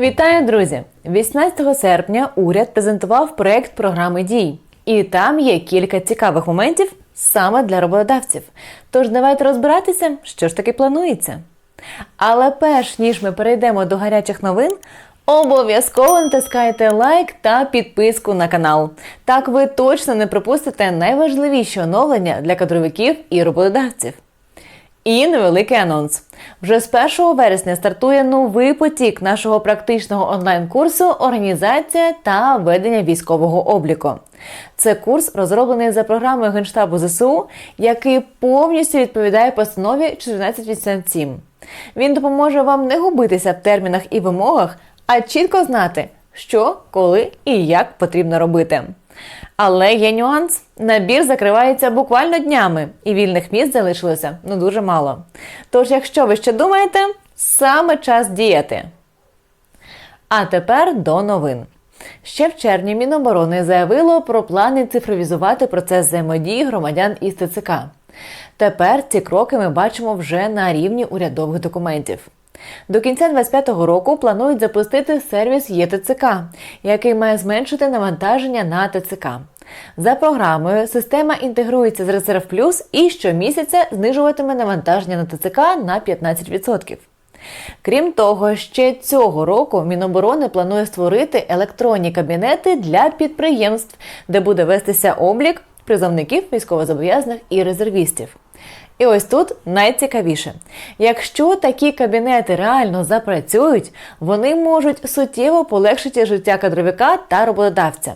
Вітаю, друзі! 18 серпня уряд презентував проект програми дій, і там є кілька цікавих моментів саме для роботодавців. Тож давайте розбиратися, що ж таки планується. Але перш ніж ми перейдемо до гарячих новин, обов'язково натискайте лайк та підписку на канал. Так ви точно не пропустите найважливіші оновлення для кадровиків і роботодавців. І невеликий анонс. Вже з 1 вересня стартує новий потік нашого практичного онлайн-курсу Організація та ведення військового обліку. Це курс розроблений за програмою Генштабу ЗСУ, який повністю відповідає постанові 1487. Він допоможе вам не губитися в термінах і вимогах, а чітко знати, що, коли і як потрібно робити. Але є нюанс. Набір закривається буквально днями, і вільних місць залишилося ну дуже мало. Тож, якщо ви ще думаєте, саме час діяти. А тепер до новин. Ще в червні Міноборони заявило про плани цифровізувати процес взаємодії громадян із ТЦК. Тепер ці кроки ми бачимо вже на рівні урядових документів. До кінця 2025 року планують запустити сервіс ЄТЦК, який має зменшити навантаження на ТЦК. За програмою система інтегрується з Резерв Плюс і щомісяця знижуватиме навантаження на ТЦК на 15%. Крім того, ще цього року Міноборони планує створити електронні кабінети для підприємств, де буде вестися облік призовників, військовозобов'язаних і резервістів. І ось тут найцікавіше: якщо такі кабінети реально запрацюють, вони можуть суттєво полегшити життя кадровика та роботодавця.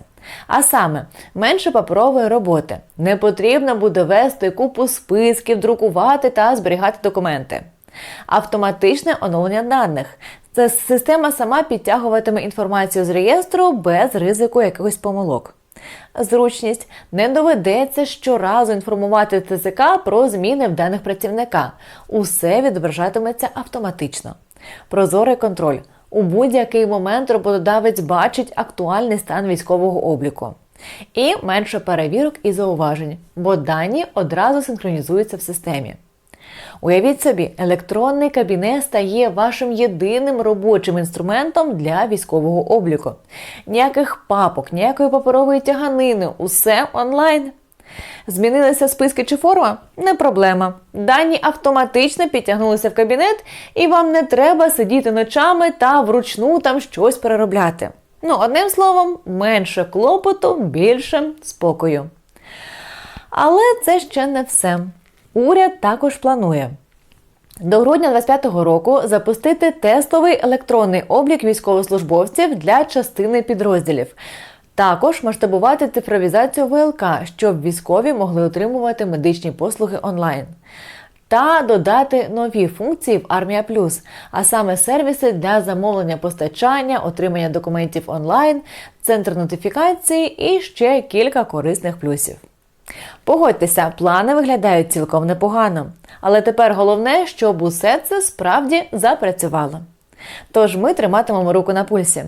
А саме менше паперової роботи. Не потрібно буде вести купу списків, друкувати та зберігати документи. Автоматичне оновлення даних. Це система сама підтягуватиме інформацію з реєстру без ризику якихось помилок. Зручність не доведеться щоразу інформувати ТЦК про зміни в даних працівника. Усе відображатиметься автоматично. Прозорий контроль. У будь-який момент роботодавець бачить актуальний стан військового обліку. І менше перевірок і зауважень, бо дані одразу синхронізуються в системі. Уявіть собі, електронний кабінет стає вашим єдиним робочим інструментом для військового обліку. Ніяких папок, ніякої паперової тяганини, усе онлайн. Змінилися списки чи форма? Не проблема. Дані автоматично підтягнулися в кабінет, і вам не треба сидіти ночами та вручну там щось переробляти. Ну, одним словом, менше клопоту, більше спокою. Але це ще не все. Уряд також планує до грудня 2025 року запустити тестовий електронний облік військовослужбовців для частини підрозділів. Також масштабувати цифровізацію ВЛК, щоб військові могли отримувати медичні послуги онлайн. Та додати нові функції в Армія Плюс, а саме сервіси для замовлення постачання, отримання документів онлайн, центр нотифікації і ще кілька корисних плюсів. Погодьтеся, плани виглядають цілком непогано. Але тепер головне, щоб усе це справді запрацювало. Тож ми триматимемо руку на пульсі.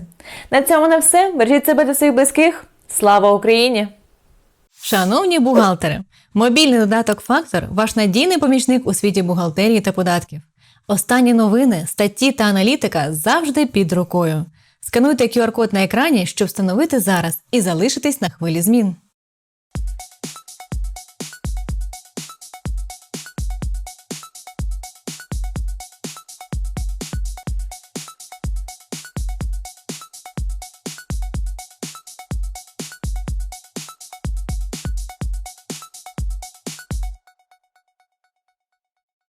На цьому на все. Бережіть себе та своїх близьких. Слава Україні! Шановні бухгалтери, мобільний додаток Фактор ваш надійний помічник у світі бухгалтерії та податків. Останні новини, статті та аналітика завжди під рукою. Скануйте QR-код на екрані, щоб встановити зараз і залишитись на хвилі змін.